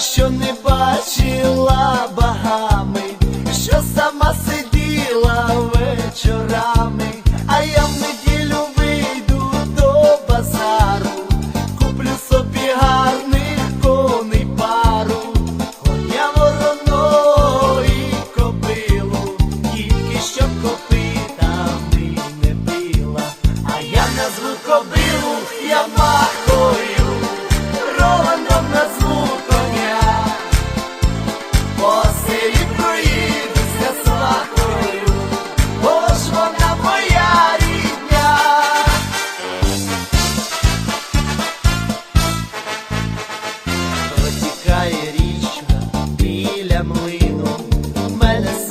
що не бачила.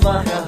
uma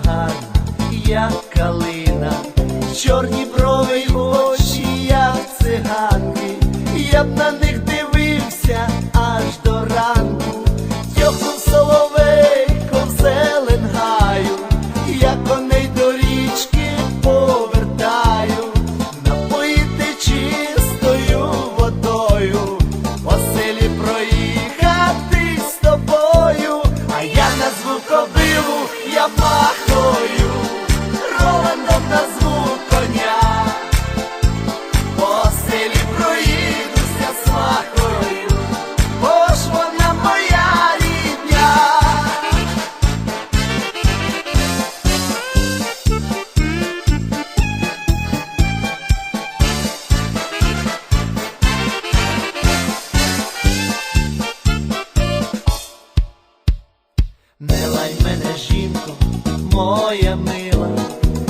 моя мила,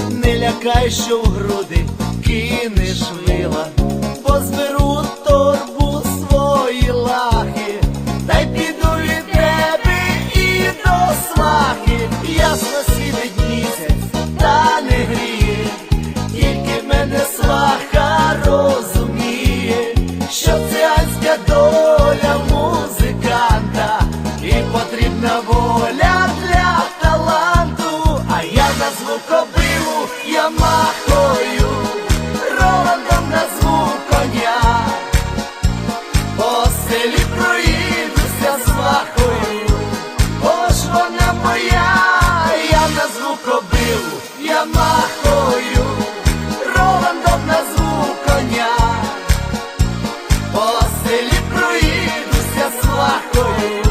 не лякай, що в груди кинеш вила, плахою, роландом назву коня, по селі проїдуся з махою, бо ж вона моя, я на звук кобилу, я махою, роландом назву коня, по селі проїдуся з.